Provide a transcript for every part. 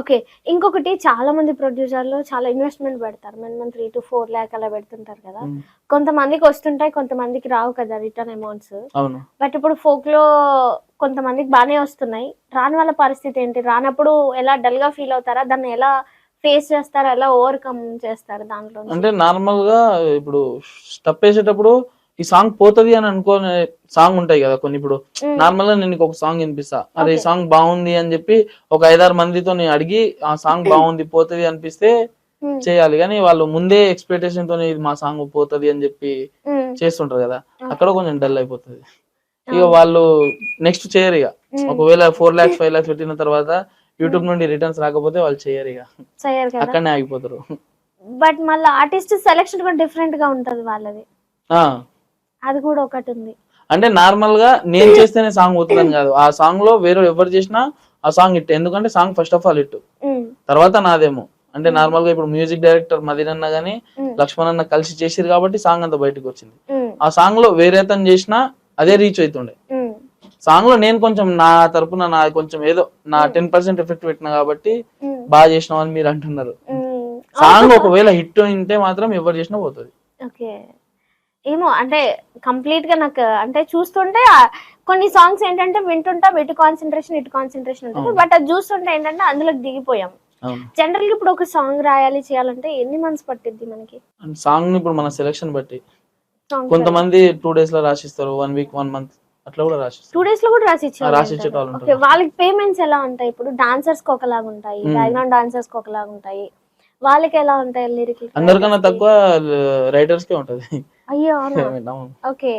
Okay ఇంకొకటి చాలా మంది ప్రొడ్యూసర్లు చాలా ఇన్వెస్ట్మెంట్ పెడతారు. Minimum three to four lakh అలా పెడుతుంటారు కదా. కొంతమందికి వస్తుంటాయి కొంతమందికి రావు కదా రిటర్న్ అమౌంట్స్ బట్ ఇప్పుడు ఫోక్లో కొంతమందికి బాగానే వస్తున్నాయి. రాని వాళ్ళ పరిస్థితి ఏంటి? రానప్పుడు ఎలా డల్గా ఫీల్ అవుతారా? దాన్ని ఎలా ఫేస్ చేస్తారా? ఎలా ఓవర్కమ్ చేస్తారు దాంట్లో? అంటే నార్మల్గా ఇప్పుడు స్టప్ వేసేటప్పుడు ఈ సాంగ్ పోతది అని అనుకోని సాంగ్ ఉంటాయి కదా కొన్ని. ఇప్పుడు నార్మల్గా నేను ఒక సాంగ్ వినిపిస్తా. అరే ఈ. సాంగ్ బాగుంది అని చెప్పి ఒక ఐదారు మందితో నేను అడిగి ఆ సాంగ్ బాగుంది పోతది అనిపిస్తే చేయాలి. కానీ వాళ్ళు ముందే ఎక్స్పెక్టేషన్ తోని ఇది మా సాంగ్ పోతది అని చెప్పి చేస్తుంటారు కదా. అక్కడ కొంచెం డల్ అయిపోతుంది. ఇక. వాళ్ళు నెక్స్ట్ చేయరు ఇక. ఒకవేళ ఫోర్ లాక్స్ ఫైవ్ లాక్స్ పెట్టిన తర్వాత యూట్యూబ్ నుండి రిటర్న్స్ రాకపోతే వాళ్ళు చేయరు ఇక. అక్కడనే ఆగిపోతారు. బట్ మళ్ళీ ఆర్టిస్ట్ సెలెక్షన్ కూడా డిఫరెంట్గా ఉంటది వాళ్ళది. ఆ. అది కూడా ఒకటి ఉంది అంటే నార్మల్గా నేను చేస్తేనే సాంగ్ పోతుందని కాదు. ఆ సాంగ్లో వేరే ఎవరు చేసినా ఆ సాంగ్ ఇట్ ఎందుకంటే song first of all it um, తర్వాత నాదేమో. అంటే నార్మల్గా ఇప్పుడు మ్యూజిక్ డైరెక్టర్ మదిరన్న గానీ ఉమ్, లక్ష్మణ్ అన్న కలిసి చేసిరు కాబట్టి సాంగ్ అంతా బయటకు వచ్చింది. ఆ సాంగ్లో వేరే అతను చేసినా అదే రీచ్ అవుతుండే సాంగ్లో నేను కొంచెం నా తరపున నా కొంచెం ఏదో నా టెన్ పర్సెంట్ ఎఫెక్ట్ పెట్టిన కాబట్టి బాగా చేసినావు అని మీరు అంటున్నారు. సాంగ్ ఒకవేళ హిట్ ఉంటే మాత్రం ఎవరు చేసినా పోతుంది. ఏమో అంటే కంప్లీట్గా నాకు అంటే చూస్తుంటే కొన్ని సాంగ్స్ ఏంటంటే వింటుంటాం ఇటు కాన్సన్ట్రేషన్ ఇటు కాన్సన్ట్రేషన్ ఉంటుంది. బట్ అది చూస్తుంటే ఏంటంటే అందులోకి దిగిపోయాం. జనరల్గా ఇప్పుడు ఒక సాంగ్ రాయాలి చేయాలంటే ఎన్ని మంత్స్ పట్టిద్ది మనకి? సాంగ్ ఇప్పుడు మన సెలెక్షన్ బట్టి. కొంతమంది టూ డేస్లో రాసిస్తారు వన్ వీక్ వన్ మంత్ అట్లా కూడా రాసిస్తారు. టూ డేస్లో కూడా రాసి రాసి ఓకే. వాళ్ళకి పేమెంట్స్ ఎలా ఉంటాయి? ఇప్పుడు డాన్సర్స్కి ఒకలాగా ఉంటాయి. బ్యాక్గ్రౌండ్ డాన్సర్స్కి ఒకలాగా ఉంటాయి. వాళ్ళకి ఎలా ఉంటాయి లిరిక్ అందరికన్నా తక్కువ రైటర్స్ కే ఉంటది. అయ్యో. ఓకే.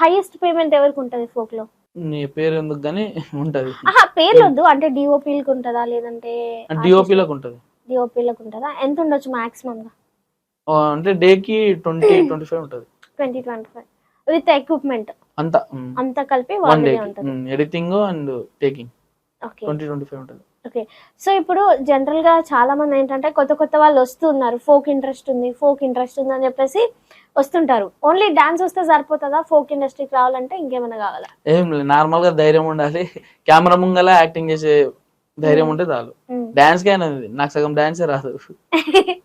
హైయెస్ట్ పేమెంట్ ఎవరికి ఉంటది ఫోక్లో నీ పేరు ఎందుకు గానీ ఉంటది. పేర్లు వద్దు. అంటే డిఓపీలకు ఉంటుందా? లేదంటే డిఓపీలకు ఉంటది. డిఓపీలకు ఉంటుందా? ఎంత ఉండొచ్చు మాక్సిమం గా అంటే డే కి ట్వంటీ ట్వంటీ ఫైవ్ ఉంటది. Twenty twenty five. With equipment? అంతా. అంతా కలిపి one day editing and taking. Okay. Twenty twenty five ఉంటది. ఓకే. సో ఇప్పుడు జనరల్గా చాలా మంది ఏంటంటే కొత్త కొత్త వాళ్ళు వస్తున్నారు. ఫోక్ ఇంట్రెస్ట్ ఉంది ఫోక్ ఇంట్రెస్ట్ ఉంది అని చెప్పేసి వస్తుంటారు. ఓన్లీ డాన్స్ వస్తే సరిపోతుందా? ఫోక్ ఇండస్ట్రీకి రావాలంటే ఇంకేమైనా కావాలా? ఏం లేదు. నార్మల్గా ధైర్యం ఉండాలి. కెమెరా ముంగల యాక్టింగ్ చేసే ధైర్యం ఉంటే చాలు. డాన్స్కి అనేది నాకు సగం డాన్సే రాదు.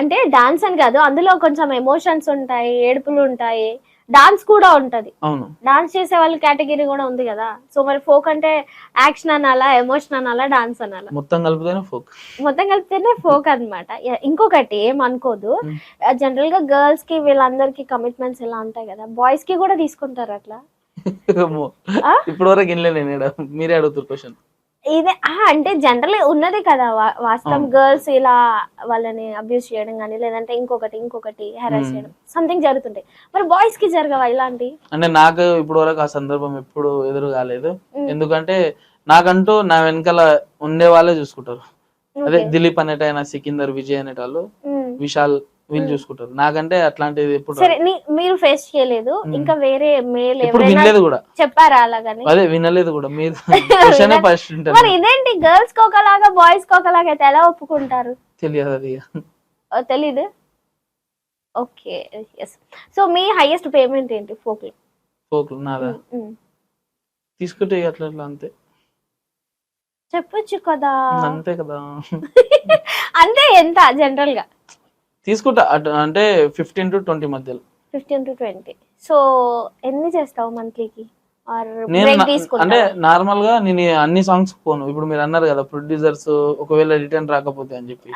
అంటే డాన్స్ అని కాదు అందులో కొంచెం ఎమోషన్స్ ఉంటాయి ఏడుపులు ఉంటాయి. డాన్స్ కూడా ఉంటది. అవును. డాన్స్ చేసే వాళ్ళ కేటగిరీ కూడా ఉంది కదా. సో మరి ఫోక్ అంటే యాక్షన్ అనాలా ఎమోషన్ అనాలా డాన్స్ అనాలా? మొత్తం కలిపితేనే ఫోక్ మొత్తం కలిపితేనే ఫోక్ అనమాట ఇంకొకటి ఏమనుకోదు. జనరల్గా గర్ల్స్కి వీళ్ళందరికి కమిట్మెంట్స్ ఎలా ఉంటాయి కదా? బాయ్స్కి కూడా తీసుకుంటారు అట్లా? ఆ? ఇప్పటి వరకు వినలే నేను ఈడ. మీరే అడుగుతారు క్వశ్చన్ ఇదే అంటే జనరల్ ఉన్నది కదా వాస్తవం. గర్ల్స్ ఇలా వాళ్ళని అబ్యూస్ చేయడం కానీ లేదంటే ఇంకొకటి ఇంకొకటి హెరాస్. చేయడం సంథింగ్ జరుగుతుంటాయి మరి బాయ్స్కి జరగవా ఇలాంటి అంటే నాకు ఇప్పటి వరకు ఆ సందర్భం ఎప్పుడు ఎదురు కాలేదు. ఎందుకంటే నాకంటూ నా వెనకాల ఉండే వాళ్ళే చూసుకుంటారు అదే. దిలీప్ అనేటైనా సికిందర్ విజయ్ అనేటాళ్ళు. విశాల్ వీళ్ళు Hmm. చూసుకుంటారు. నాకంటే అట్లాంటిది ఎప్పుడు సరే. నీ- మీరు ఫేస్ చేయలేదు. Hmm. ఇంకా వేరే మేల్ ఎవరైనా వినలేదు కూడా. చెప్పారా అలాగని అదే వినలేదు కూడా. మీరు ఫస్ట్ మరి ఉంటారు. ఇదేంటి? గర్ల్స్కి ఒకలాగా బాయ్స్కి ఒకలాగా అయితే ఎలా ఒప్పుకుంటారు? తెలియదు అది ఆ, తెలీదు? ఓకే ఎస్ సో మీ హైయెస్ట్ పేమెంట్ ఏంటి? ఫోక్లో ఫోక్ నాదా తీసుకుంటే ఇక అట్లా అట్లా అంతే. చెప్పొచ్చు కదా. అంతే కదా. అంటే ఎంత? జనరల్గా. తీసుకుంటా అటు ఫిఫ్టీన్ టు ట్వంటీ మధ్యలో. ఫిఫ్టీన్ టు ట్వంటీ సో ఎన్ని చేస్తావు మంత్లీకి? నేను అంటే నార్మల్గా నేను అన్ని సాంగ్స్ పోను. ఇప్పుడు మీరు అన్నారు కదా ప్రొడ్యూసర్స్ ఒకవేళ రిటర్న్ రాకపోతే అని చెప్పి.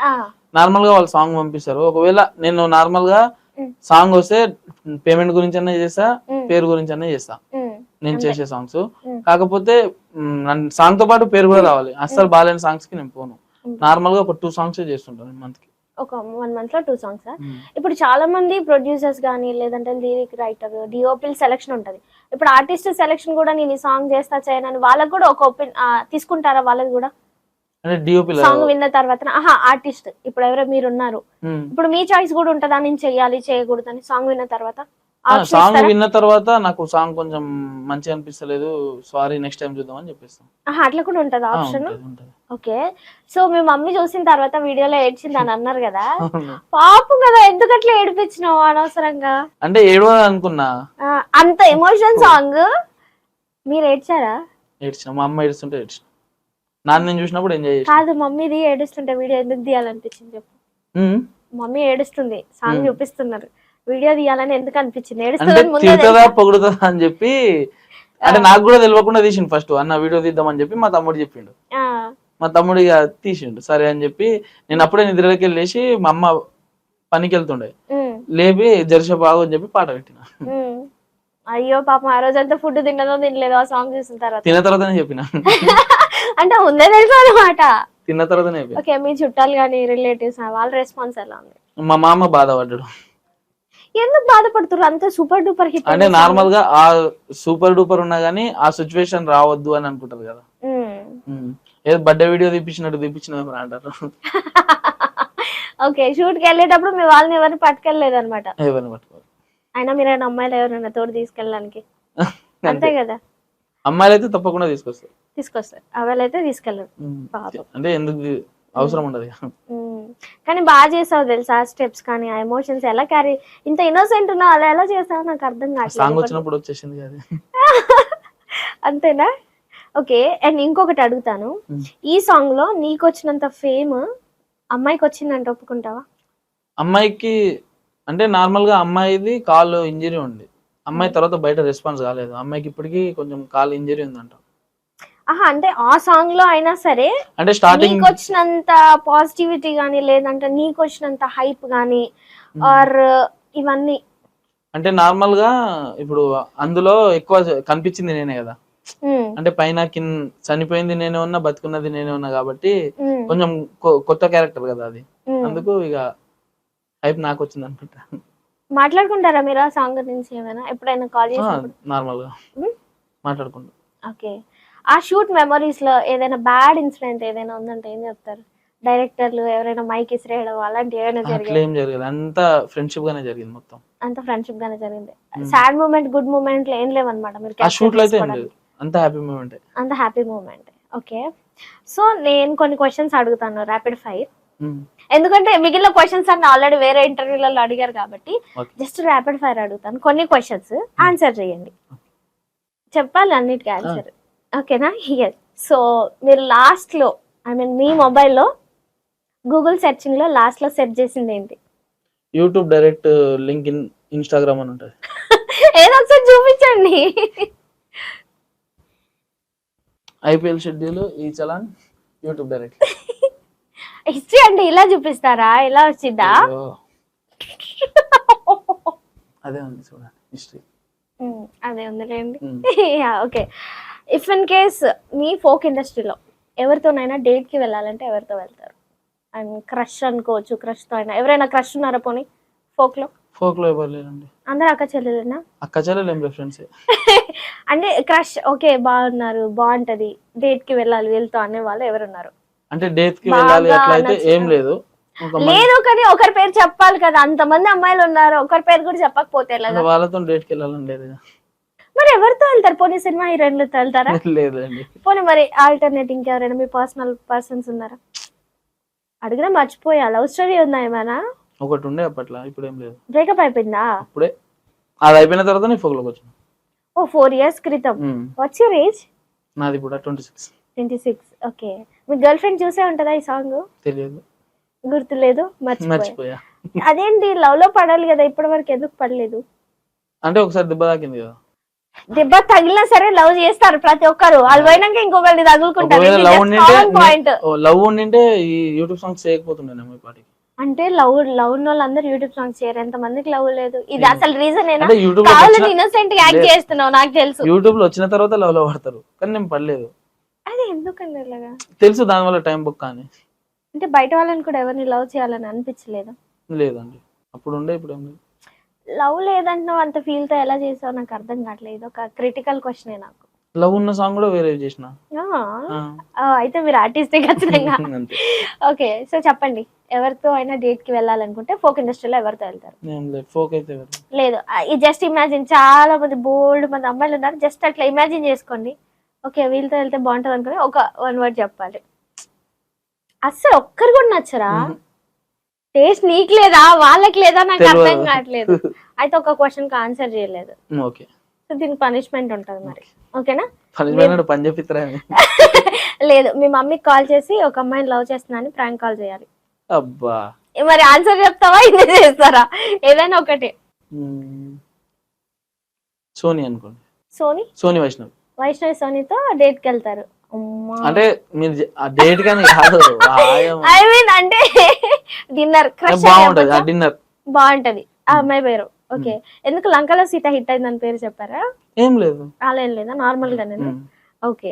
నార్మల్గా వాళ్ళు సాంగ్ పంపిస్తారు. ఒకవేళ నేను నార్మల్గా. సాంగ్ వస్తే పేమెంట్ గురించి అన్నా చేస్తా పేరు గురించి అన్నా చేస్తా నేను. చేసే సాంగ్స్. కాకపోతే సాంగ్తో పాటు పేరు కూడా రావాలి. అస్సలు బాగాలేని సాంగ్స్కి నేను పోను. నార్మల్గా ఒక టూ సాంగ్స్ చేస్తుంటాను మంత్కి ఒక వన్ మంత్లో టూ సాంగ్స్ ఇప్పుడు చాలా మంది ప్రొడ్యూసర్స్ కానీ లేదంటే లిరిక్ రైటర్ డిఓపిల్ సెలెక్షన్ ఉంటది. ఇప్పుడు ఆర్టిస్ట్ సెలెక్షన్ కూడా నేను ఈ సాంగ్ చేస్తా చేయనని వాళ్ళకి కూడా ఒక ఒపీన్ తీసుకుంటారా వాళ్ళకి కూడా? సాంగ్ విన్న తర్వాత ఆహా ఆర్టిస్ట్ ఇప్పుడు ఎవరో మీరు ఉన్నారు ఇప్పుడు మీ చాయిస్ కూడా ఉంటుందా? నేను చెయ్యాలి చేయకూడదు అని సాంగ్ విన్న తర్వాత? సాంగ్? విన్న తర్వాత నాకు సాంగ్ కొంచెం మంచిగా అనిపిస్తలేదు. సారీ నెక్స్ట్ టైం చూద్దాం అని చెప్పేస్తాం అట్లా కూడా ఉంటది ఆప్షన్. ఓకే. సో మీ మమ్మీ చూసిన తర్వాత వీడియోలో ఏడ్చింది అని అన్నారు కదా. పాపం కదా ఎందుకు అట్లా ఏడిపించినావు అనవసరంగా? అంటే ఏడవని అనుకున్నా. అంత ఎమోషన్ సాంగ్ మీరు ఏడ్చారా? ఏడ్చిన మా అమ్మ ఏడుస్తుంటే ఏడ్చిన. నాన్న నేను చూసినప్పుడు ఎంజాయ్ చేసిన. కాదు మమ్మీది ఏడుస్తుంటే వీడియో ఎందుకు తీయాలనిపించింది చెప్పు. మమ్మీ ఏడుస్తుంది సాంగ్ చూపిస్తున్నారు. వీడియో తీయాలని ఎందుకు అనిపించింది? తెలుసా? పొగుడుతుందా అని చెప్పి అంటే నాకు కూడా తెలియకుండా తీసిండు ఫస్ట్ అన్న వీడియో తీద్దామని చెప్పి మా తమ్ముడు చెప్పిండు. మా తమ్ముడు ఇక తీసిండు సరే అని చెప్పి నేను అప్పుడే నిద్రలోకి వెళ్ళేసి మా అమ్మ పనికి వెళ్తుండే లేపి జర్ష బాగు అని చెప్పి పాట పెట్టిన. అయ్యో పాపం ఆ రోజంతా ఫుడ్ తిన్నదో తినలేదో ఆ సాంగ్ చూసిన తర్వాత. తిన్న తర్వాతనే చెప్పిన. అంటే ముందే తెలుసు అనమాట తిన్న తర్వాతనే ఓకే మీ చుట్టాలు కానీ రిలేటివ్స్ వాళ్ళ రెస్పాన్స్ ఎలా ఉంది? మా మామ బాధపడ్డాడు. ఎందుకు బాధపడుతున్నారు అంత సూపర్ డూపర్ హిట్ అంటే నార్మల్గా ఆ సూపర్ డూపర్ ఉన్నా గానీ ఆ సిచ్యువేషన్ రావద్దు అని అనుకుంటారు కదా. ఏదో బర్త్డే వీడియో తీపించినట్టు తీపించిన అంటారు. ఓకే షూట్కి వెళ్ళేటప్పుడు మీ వాళ్ళని ఎవరిని పట్టుకెళ్ళలేదు అనమాట ఎవరిని పట్టుకోరు. అయినా మీరు అమ్మాయిలు ఎవరైనా తోడు తీసుకెళ్ళడానికి? అంతే. కదా. అమ్మాయిలు అయితే తప్పకుండా తీసుకొస్తారు. తీసుకొస్తారు. అవ్వాలి అయితే తీసుకెళ్ళరు. అంటే ఎందుకు అవసరం ఉండదు. కానీ బాగా చేసావు తెలుసా? స్టెప్స్ కానీ ఆ ఎమోషన్స్ ఎలా క్యారీ ఇంత ఇన్నోసెంట్ ఉన్నావు అలా ఎలా చేసావు? నాకు అర్థం సాంగ్ వచ్చినప్పుడు వచ్చేసింది కదా. అంతేనా? ఓకే అండ్ ఇంకొకటి అడుగుతాను. ఈ సాంగ్లో నీకు వచ్చినంత ఫేమ్ అమ్మాయికి వచ్చిందంటే ఒప్పుకుంటావా? అమ్మాయికి అంటే నార్మల్గా అమ్మాయిది కాలు ఇంజరీ ఉంది. అమ్మాయి తర్వాత బయట రెస్పాన్స్ కాలేదు. అమ్మాయికి ఇప్పటికీ కొంచెం కాలు ఇంజరీ ఉందంట. ఆహా అంటే ఆ సాంగ్లో అయినా సరే అంటే స్టార్టింగ్ నీకు వచ్చినంత పాజిటివిటీ గానీ లేదంటే నీకు వచ్చినంత హైప్ గానీ ఆర్ ఇవన్నీ. అంటే నార్మల్గా ఇప్పుడు అందులో ఎక్కువ కనిపించింది నేనే కదా. ఉమ్, అంటే పైన కింద చనిపోయింది నేనే ఉన్నా బతుకున్నది నేనే ఉన్నా కాబట్టి ఉమ్, కొంచెం కొత్త క్యారెక్టర్ కదా అది. అందుకు ఇక హైప్ నాకు వచ్చింది అనుకుంటా మాట్లాడుకుంటారా మీరు ఆ సాంగ్ గురించి ఏమైనా? ఎప్పుడైనా కాల్ చేసినప్పుడు? నార్మల్గా. మాట్లాడుకుంటా. ఓకే ఆ షూట్ మెమరీస్లో ఏదైనా బ్యాడ్ ఇన్సిడెంట్ ఏదైనా ఉందంటే ఏం చెప్తారు? డైరెక్టర్లు ఎవరైనా మైక్ ఇసిరేయడం అలాంటి ఏమైనా జరిగాయి? ఏం జరగదు. అంతా ఫ్రెండ్షిప్ గానే జరిగింది మొత్తం. అంత ఫ్రెండ్షిప్ గానే జరిగింది. సాడ్ మూమెంట్ గుడ్ మూమెంట్ ఏం లేవన్నమాట? మీరు ఆ షూట్లో అయితే అంతా హ్యాపీ మూమెంట్ అంత హ్యాపీ మూమెంట్ ఓకే సో నేను కొన్ని క్వశ్చన్స్ అడుగుతాను ర్యాపిడ్ ఫైర్ ఎందుకంటే మిగిలిన క్వశ్చన్స్ అన్ని ఆల్రెడీ వేరే ఇంటర్వ్యూలలో అడిగారు కాబట్టి. జస్ట్ ర్యాపిడ్ ఫైర్ అడుగుతాను. కొన్ని క్వశ్చన్స్ ఆన్సర్ చేయండి. చెప్పాలి అన్నిటికీ ఆన్సర్ ఓకేనా ఎస్ సో మీరు లాస్ట్లో ఐ మీన్ మీ మొబైల్లో గూగుల్ సెర్చింగ్లో లాస్ట్లో సెర్చ్ చేసింది ఏంటి? YouTube direct link in Instagram అని ఉంటుంది. ఏదో ఒకసారి చూపించండి. ఐపీఎల్ షెడ్యూల్ ఈ చలాన్ యూట్యూబ్ డైరెక్ట్ హిస్టరీ అంటే ఇలా చూపిస్తారా? ఇలా వచ్చిందా? అదే ఉంది చూడండి హిస్టరీ అదే ఉందిలేండి. ఓకే ఇఫ్ ఇన్ కేస్ మీ ఫోక్ ఇండస్ట్రీలో ఎవరితోనైనా డేట్కి వెళ్ళాలంటే ఎవరితో వెళ్తారు? అండ్ క్రష్ అనుకోవచ్చు క్రష్తో అయినా. ఎవరైనా క్రష్ ఉన్నారా పోనీ ఫోక్లో? ఫోక్లో ఎవరు లేరండి? అందరు అక్క చెల్లెలేనా? అక్క చెల్లెలు ఫ్రెండ్స్ అంటే క్రష్ ఓకే బాగున్నారు బాగుంటది. డేట్కి వెళ్ళాలి వెళ్తా అనే వాళ్ళు ఎవరున్నారు? అంటే డేట్కి వెళ్ళాలి అట్లా అయితే నచ్చిన- ఏం లేదు. లేదు కానీ ఒకరి పేరు చెప్పాలి కదా. అంతమంది అమ్మాయిలు ఉన్నారు ఒకరి పేరు కూడా చెప్పకపోతే వాళ్ళతో డేట్కి వెళ్ళాలని లేదు మరి ఎవరితో వెళ్తారు? పోనీ సినిమా హీరోయిన్లతో వెళ్తారా? లేదండి. పోనీ మరి ఆల్టర్నేట్ ఇంకెవరైనా మీ పర్సనల్ పర్సన్స్ ఉన్నారా? అడిగినా మర్చిపోయా. లవ్ స్టోరీ ఉందా ఏమైనా? ఒకటి ఉండే అప్పట్లో. ఇప్పుడు ఏం లేదు. బ్రేకప్ అయిపోయిందా? అప్పుడే అది అయిపోయిన తర్వాత నేను ఫోక్లోకి వచ్చిన. ఓ ఫోర్ ఇయర్స్ క్రితం. వాట్స్ యువర్ ఏజ్ నాది ఇప్పుడు twenty six. Twenty six. Okay. మీ గర్ల్ ఫ్రెండ్ చూసే ఉంటుందా ఈ సాంగ్? తెలియదు. గుర్తులేదు. మర్చిపోయా. మర్చిపోయా. అదేంటి? లవ్లో పడాలి కదా. ఇప్పటి వరకు ఎందుకు పడలేదు? అంటే ఒకసారి దెబ్బ తాకింది కదా. దెబ్బ తగిలినా సరే లవ్ చేస్తారు ప్రతి ఒక్కరు. వాళ్ళు పోయినాక ఇంకొకరిని తగులుకుంటారు. లవ్ ఉండింటే ఈ యూట్యూబ్ సాంగ్స్ పాటికి? అంటే లవ్ లవ్ ఉన్న వాళ్ళందరూ యూట్యూబ్ సాంగ్స్ చేయరు. ఎంత మందికి లవ్ లేదు. ఇది అసలు రీజన్ కావాలని ఇన్నోసెంట్ యాక్ట్. చేస్తున్నావు నాకు తెలుసు. యూట్యూబ్లో వచ్చిన తర్వాత లవ్లో పడతారు. కానీ నేను పడలేదు. అది ఎందుకండి ఇలాగా? తెలుసు దాని వల్ల టైం బుక్ కానీ. అంటే బయట వాళ్ళని కూడా ఎవరిని లవ్ చేయాలని అనిపించలేదు? లేదండి. అప్పుడు ఉండే ఇప్పుడు ఏం లేదు. లవ్ లేదంటున్నావు అంత ఫీల్తో ఎలా చేసావు? నాకు అర్థం కావట్లేదు. ఇది ఒక క్రిటికల్ క్వశ్చన్ నాకు. లవ్ ఉన్న సాంగ్ కూడా వేరే చేసిన? అయితే మీరు ఆర్టిస్ట్ ఖచ్చితంగా. ఓకే సో చెప్పండి. ఎవరితో అయినా డేట్కి వెళ్ళాలనుకుంటే ఫోక్ ఇండస్ట్రీలో ఎవరితో వెళ్తారు? ఫోక్ అయితే. లేదు. ఈ జస్ట్ ఇమాజిన్ చాలా మంది బోల్డ్ మంది అమ్మాయిలు ఉన్నారు. జస్ట్ అట్లా ఇమాజిన్ చేసుకోండి. ఓకే వీళ్ళతో వెళ్తే బాగుంటుంది అనుకుని ఒక వన్ వర్డ్ చెప్పాలి. అస్సలు ఒక్కరు కూడా నచ్చరా. టేస్ట్ నీకు లేదా వాళ్ళకి లేదా నాకు. అర్థం కావట్లేదు. అయితే ఒక క్వశ్చన్కి ఆన్సర్ చేయలేదు. ఓకే. సో దీనికి పనిష్మెంట్ ఉంటుంది మరి. ఓకేనా? పనిష్మెంట్ పని చెప్పిస్తారా లేదు మీ మమ్మీకి కాల్ చేసి ఒక అమ్మాయిని లవ్ చేస్తున్నాను ప్రాంక్ కాల్ చేయాలి. అబ్బా. మరి ఆన్సర్ చెప్తావా? ఇది చేస్తారా? ఏదైనా ఒకటి. సోనీ అనుకోండి. సోనీ? సోనీ వైష్ణవ్. వైష్ణవి సోనీతో డేట్కి వెళ్తారు. అంటే మీరు డేట్ కానీ కాదు. ఐ మీన్ అంటే డిన్నర్ బాగుంటది. ఆ డిన్నర్ బాగుంటది. ఆ అమ్మాయి పేరు. ఓకే. ఎందుకు లంకలో సీత హిట్ అయిందని పేరు చెప్పారా? ఏం లేదు. అలా ఏం లేదా? నార్మల్గా నేను మ్మ్. ఓకే.